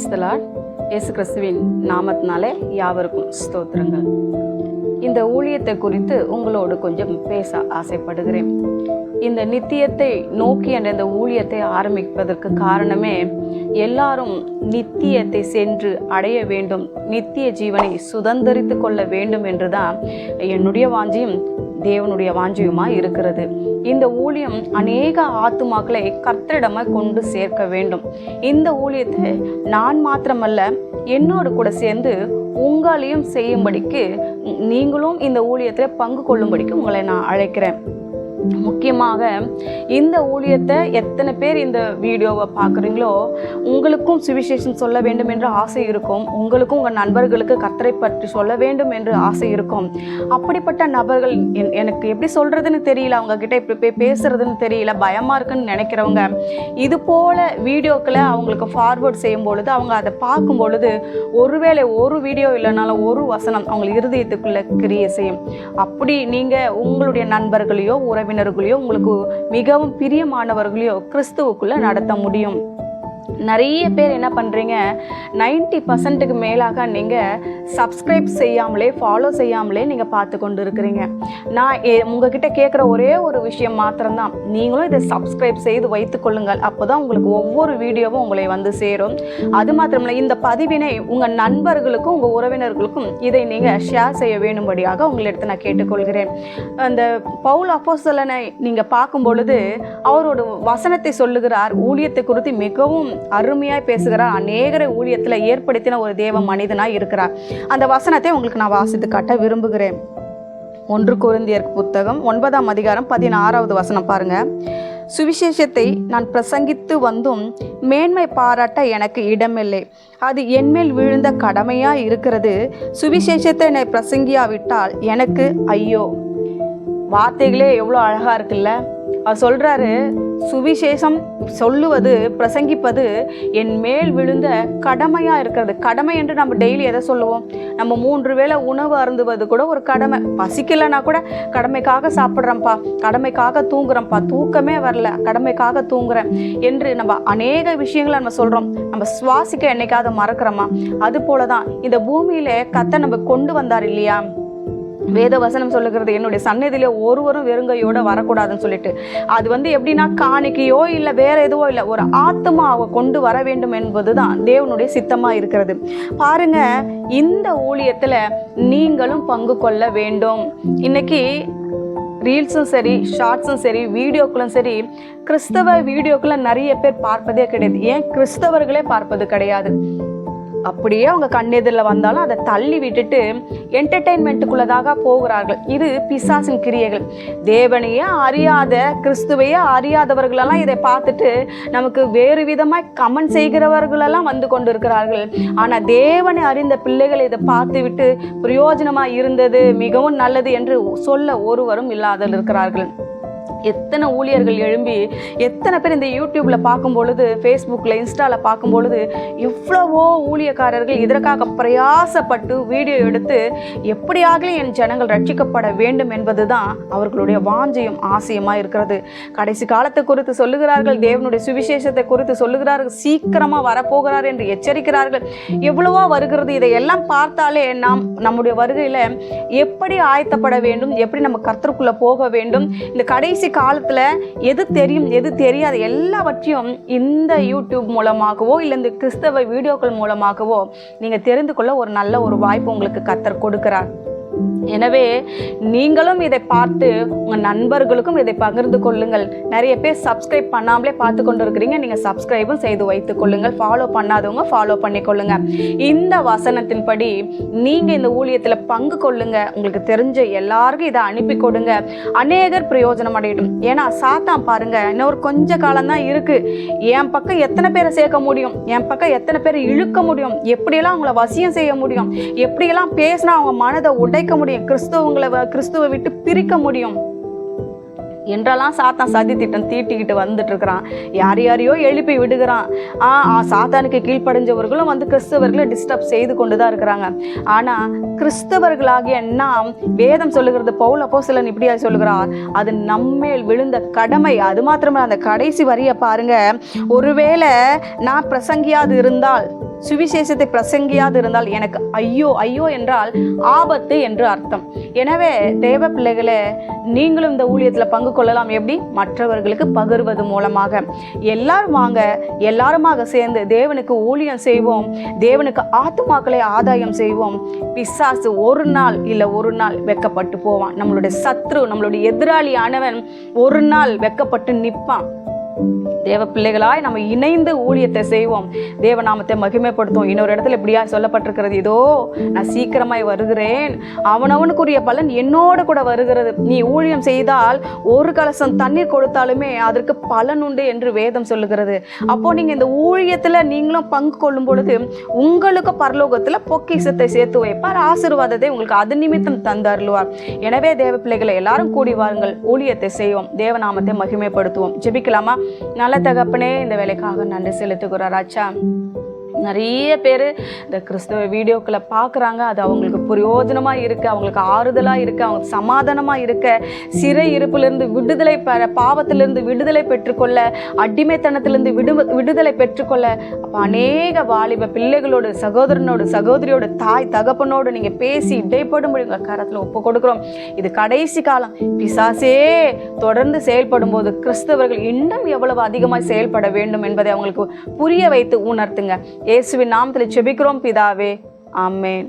பிரைஸ்தலால் இயேசு கிறிஸ்துவின் நாமத்தினாலே யாவருக்கும் ஸ்தோத்திரங்கள். இந்த ஊழியத்தை குறித்து உங்களோடு கொஞ்சம் பேச ஆசைப்படுகிறேன். இந்த நித்தியத்தை நோக்கி என்ற இந்த ஊழியத்தை ஆரம்பிப்பதற்கு காரணமே எல்லாரும் நித்தியத்தை சென்று அடைய வேண்டும் நித்திய ஜீவனை சுதந்திரித்து கொள்ள வேண்டும் என்றுதான் என்னுடைய வாஞ்சியும் தேவனுடைய வாஞ்சியுமாக இருக்கிறது. இந்த ஊழியம் அநேக ஆத்துமாக்களை கர்த்தரிடமா கொண்டு சேர்க்க வேண்டும். இந்த ஊழியத்தை நான் மாத்திரமல்ல என்னோடு கூட சேர்ந்து உங்களையும் செய்யும்படிக்கு நீங்களும் இந்த ஊழியத்தில் பங்கு கொள்ளும்படிக்கு உங்களை நான் அழைக்கிறேன். முக்கியமாக இந்த ஊழியத்தை எத்தனை பேர் இந்த வீடியோவை பார்க்குறீங்களோ உங்களுக்கும் சுவிசேஷம் சொல்ல வேண்டும் என்று ஆசை இருக்கும். உங்களுக்கும் உங்கள் நண்பர்களுக்கு கத்தரை பற்றி சொல்ல வேண்டும் என்று ஆசை இருக்கும். அப்படிப்பட்ட நபர்கள் என்- எனக்கு எப்படி சொல்கிறதுன்னு தெரியல. அவங்கக்கிட்ட இப்படி போய் பேசுகிறதுன்னு தெரியல. பயமாக இருக்குன்னு நினைக்கிறவங்க இது போல் வீடியோக்களை அவங்களுக்கு ஃபார்வர்ட் செய்யும் பொழுது அவங்க அதை பார்க்கும் பொழுது ஒருவேளை ஒரு வீடியோ இல்லைனாலும் ஒரு வசனம் அவங்க இருதயத்துக்குள்ளே கிரியை செய்யும். அப்படி நீங்கள் உங்களுடைய நண்பர்களையோ உறவு உறவினர்களையோ உங்களுக்கு மிகவும் பிரியமானவர்களையோ கிறிஸ்துவுக்குள்ள நடத்த முடியும். நிறைய பேர் என்ன பண்ணுறீங்க 90% பர்சன்ட்டுக்கு மேலாக நீங்கள் சப்ஸ்கிரைப் செய்யாமலே ஃபாலோ செய்யாமலே நீங்கள் பார்த்து கொண்டு இருக்கிறீங்க நான் எ- உங்ககிட்ட கேட்குற ஒரே ஒரு விஷயம் மாத்திரம்தான். நீங்களும் இதை சப்ஸ்கிரைப் செய்து வைத்துக்கொள்ளுங்கள் அப்போ தான் உங்களுக்கு ஒவ்வொரு வீடியோவும் உங்களை வந்து சேரும். அது மாத்திரமில்லை இந்த பதிவினை உங்கள் நண்பர்களுக்கும் உங்கள் உறவினர்களுக்கும் இதை நீங்கள் ஷேர் செய்ய வேண்டும்படியாக உங்களிடத்து நான் கேட்டுக்கொள்கிறேன். அந்த பவுல் அப்போசலனை நீங்கள் பார்க்கும் பொழுது அவரோட வசனத்தை சொல்லுகிறார். ஊழியத்தை குறித்து மிகவும் அருமையாய் பேசுகிறார். அநேகரை ஊழியத்தில் ஏற்படுத்தின ஒரு தேவ மனிதனாக இருக்கிறார். அந்த வசனத்தை உங்களுக்கு நான் வாசித்து காட்ட விரும்புகிறேன். ஒன்று குருந்தியர் புத்தகம் ஒன்பதாம் அதிகாரம் பதினாறாவது வசனம் பாருங்கள் சுவிசேஷத்தை நான் பிரசங்கித்து வந்தும் மேன்மை பாராட்ட எனக்கு இடமில்லை. அது என்மேல் விழுந்த கடமையாக இருக்கிறது. சுவிசேஷத்தை என்னை பிரசங்கியாவிட்டால் எனக்கு ஐயோ. வார்த்தைகளே எவ்வளோ அழகாக இருக்குல்ல. அவர் சொல்கிறாரு சுவிசேஷம் சொல்லுவது பிரசங்கிப்பது என் மேல் விழுந்த கடமையா இருக்கிறது. கடமை என்று நம்ம டெய்லி எதை சொல்லுவோம்? நம்ம மூன்று வேளை உணவு அருந்துவது கூட ஒரு கடமை. பசிக்கலைன்னா கூட கடமைக்காக சாப்பிட்றேன்ப்பா. கடமைக்காக தூங்குறேன்ப்பா. தூக்கமே வரல. கடமைக்காக தூங்குறேன் என்று நம்ம அநேக விஷயங்களை நம்ம சொல்றோம். நம்ம சுவாசிக்க என்னைக்காவது மறக்கிறோமா? அது போல தான் இந்த பூமியில கத்தை நம்ம கொண்டு வந்தார் இல்லையா? வேத வசனம் சொல்லுகிறது என்னுடைய சன்னதியில ஒருவரும் வெறுங்கையோட வரக்கூடாதுன்னு சொல்லிட்டு. அது வந்து எப்படின்னா காணிக்கையோ இல்லை வேற எதுவோ இல்லை ஒரு ஆத்மாவை கொண்டு வர வேண்டும் என்பதுதான் தேவனுடைய சித்தமாக இருக்கிறது. பாருங்க இந்த ஊழியத்தில் நீங்களும் பங்கு கொள்ள வேண்டும். இன்னைக்கு ரீல்ஸும் சரி ஷார்ட்ஸும் சரி வீடியோக்களும் சரி கிறிஸ்தவ வீடியோக்களை நிறைய பேர் பார்ப்பதே கிடையாது. ஏன்? கிறிஸ்தவர்களே பார்ப்பது கிடையாது. அப்படியே அவங்க கண்ணெதிரில் வந்தாலும் அதை தள்ளி விட்டுட்டு என்டர்டெயின்மெண்ட்டுக்குள்ளதாக போகிறார்கள். இது பிசாசின் கிரியைகள். தேவனையே அறியாத கிறிஸ்துவையே அறியாதவர்களெல்லாம் இதை பார்த்துட்டு நமக்கு வேறு விதமாக கமெண்ட் செய்கிறவர்களெல்லாம் வந்து கொண்டு இருக்கிறார்கள் ஆனால் தேவனை அறிந்த பிள்ளைகள் இதை பார்த்துவிட்டு பிரயோஜனமாக இருந்தது மிகவும் நல்லது என்று சொல்ல ஒருவரும் இல்லாதல் இருக்கிறார்கள் எத்தனை ஊழியர்கள் எழும்பி எத்தனை பேர் இந்த யூடியூப்பில் பார்க்கும் பொழுது ஃபேஸ்புக்கில் இன்ஸ்டாவில் பார்க்கும் பொழுது எவ்வளவோ ஊழியக்காரர்கள் இதற்காக பிரயாசப்பட்டு வீடியோ எடுத்து எப்படியாக என் ஜனங்கள் ரட்சிக்கப்பட வேண்டும் என்பதுதான் அவர்களுடைய வாஞ்சையும் ஆசையுமாக இருக்கிறது. கடைசி காலத்தை குறித்து சொல்லுகிறார்கள் தேவனுடைய சுவிசேஷத்தை குறித்து சொல்லுகிறார்கள் சீக்கிரமாக வரப்போகிறார் என்று எச்சரிக்கிறார்கள். எவ்வளவோ வருகிறது இதையெல்லாம் பார்த்தாலே நாம் நம்முடைய வருகையில் எப்படி ஆயத்தப்பட வேண்டும் எப்படி நம்ம கர்த்தருக்குள்ளே போக வேண்டும் இந்த கடைசி காலத்தில் எது தெரியும் எது தெரியாது எல்லாவற்றையும் இந்த யூடியூப் மூலமாகவோ இல்லை இந்த கிறிஸ்தவ வீடியோக்கள் மூலமாகவோ நீங்கள் தெரிந்து கொள்ள ஒரு நல்ல ஒரு வாய்ப்பு உங்களுக்கு கத்தர் கொடுக்குறார். எனவே நீங்களும் இதை பார்த்து உங்கள் நண்பர்களுக்கும் இதை பகிர்ந்து கொள்ளுங்கள். நிறைய பேர் சப்ஸ்கிரைப் பண்ணாமலே பார்த்து கொண்டு இருக்கிறீங்க நீங்கள் சப்ஸ்கிரைபும் செய்து வைத்துக் கொள்ளுங்கள். ஃபாலோ பண்ணாதவங்க ஃபாலோ பண்ணிக்கொள்ளுங்க இந்த வசனத்தின்படி நீங்கள் இந்த ஊழியத்தில் பங்கு கொள்ளுங்க. உங்களுக்கு தெரிஞ்ச எல்லாருக்கும் இதை அனுப்பி கொடுங்க. அநேகர் பிரயோஜனம் அடையட்டும். ஏன்னா சாத்தான் பாருங்க இன்னும் ஒரு கொஞ்ச காலம்தான் இருக்குது என் பக்கம் எத்தனை பேரை சேர்க்க முடியும்? என் பக்கம் எத்தனை பேரை இழுக்க முடியும்? எப்படியெல்லாம் அவங்கள வசியம் செய்ய முடியும்? எப்படியெல்லாம் பேசினா அவங்க மனதை உடைக்க முடியும்? கிறிஸ்துவங்களை கிறிஸ்துவை விட்டு பிரிக்க முடியும். என்றெல்லாம் சாத்தான் சதி திட்டம் தீட்டிக்கிட்டு வந்துட்டு இருக்கிறான் யார் யாரையோ எழுப்பி விடுகிறான். ஆ ஆ, சாத்தானுக்கு கீழ்ப்படைஞ்சவர்களும் வந்து கிறிஸ்தவர்களை டிஸ்டர்ப் செய்து கொண்டு தான் இருக்கிறாங்க. ஆனால் கிறிஸ்தவர்களாகிய நாம் வேதம் சொல்லுகிறது பவுல் சிலன் இப்படியா சொல்லுகிறார் அது நம்மேல் விழுந்த கடமை. அது மாத்திரமே அந்த கடைசி வரியை பாருங்க. ஒருவேளை நான் பிரசங்கியாது இருந்தால் சுவிசேஷத்தை பிரசங்கியாது இருந்தால் எனக்கு ஐயோ ஐயோ என்றால் ஆபத்து என்று அர்த்தம். எனவே தேவ பிள்ளைகளே நீங்களும் இந்த ஊழியத்தில் பங்கு கொள்ளலாம். எப்படி? மற்றவர்களுக்கு பகிர்வது மூலமாக. எல்லாரும் வாங்க எல்லாருமாக சேர்ந்து தேவனுக்கு ஊழியம் செய்வோம். தேவனுக்கு ஆத்துமாக்களை ஆதாயம் செய்வோம். பிசாசு ஒரு நாள் இல்லை ஒரு நாள் வெக்கப்பட்டு போவான். நம்மளுடைய சத்ரு நம்மளுடைய எதிராளியானவன் ஒரு நாள் வெக்கப்பட்டு நிற்பான். தேவ பிள்ளைகளாய் நம்ம இணைந்து ஊழியத்தை செய்வோம். தேவ நாமத்தை மகிமைப்படுத்துவோம். இன்னொரு இடத்துல இப்படியா சொல்லப்பட்டிருக்கிறது. இதோ நான் சீக்கிரமாய் வருகிறேன். அவனவனுக்குரிய பலன் என்னோட கூட வருகிறது. நீ ஊழியம் செய்தால் ஒரு கலசம் தண்ணீர் கொடுத்தாலுமே அதற்கு பலன் உண்டு என்று வேதம் சொல்லுகிறது. அப்போ நீங்க இந்த ஊழியத்துல நீங்களும் பங்கு கொள்ளும் பொழுது உங்களுக்கு பரலோகத்துல பொக்கிஷத்தை சேர்த்து வைப்பார். ஆசீர்வாதத்தை உங்களுக்கு அது நிமித்தம் தந்தருள்வார். எனவே தேவ பிள்ளைகளை எல்லாரும் கூடி வாருங்கள். ஊழியத்தை செய்வோம். தேவநாமத்தை மகிமைப்படுத்துவோம். ஜெபிக்கலாமா? நல்ல தகப்பனே இந்த வேலைக்காக நன்றி செலுத்துகிறார் ஆச்சா நிறைய பேர் இந்த கிறிஸ்தவ வீடியோக்களை பார்க்குறாங்க. அது அவங்களுக்கு பிரயோஜனமாக இருக்க அவங்களுக்கு ஆறுதலாக இருக்க அவங்களுக்கு சமாதானமாக இருக்க. சிறை இருப்பிலிருந்து விடுதலை பெற பாவத்திலிருந்து விடுதலை பெற்றுக்கொள்ள அடிமைத்தனத்திலிருந்து விடு விடுதலை பெற்றுக்கொள்ள. அப்போ அநேக வாலிப பிள்ளைகளோடு சகோதரனோடு சகோதரியோட தாய் தகப்பனோடு நீங்கள் பேசி இடைப்படும்படி உங்கள் கரத்தில் ஒப்பு கொடுக்குறோம். இது கடைசி காலம். பிசாசே தொடர்ந்து செயல்படும் போது கிறிஸ்தவர்கள் இன்னும் எவ்வளவு அதிகமாக செயல்பட வேண்டும் என்பதை அவங்களுக்கு புரிய வைத்து உணர்த்துங்க. இயேசுவின் நாமத்தில் செபிக்கிறோம் பிதாவே. ஆமேன்.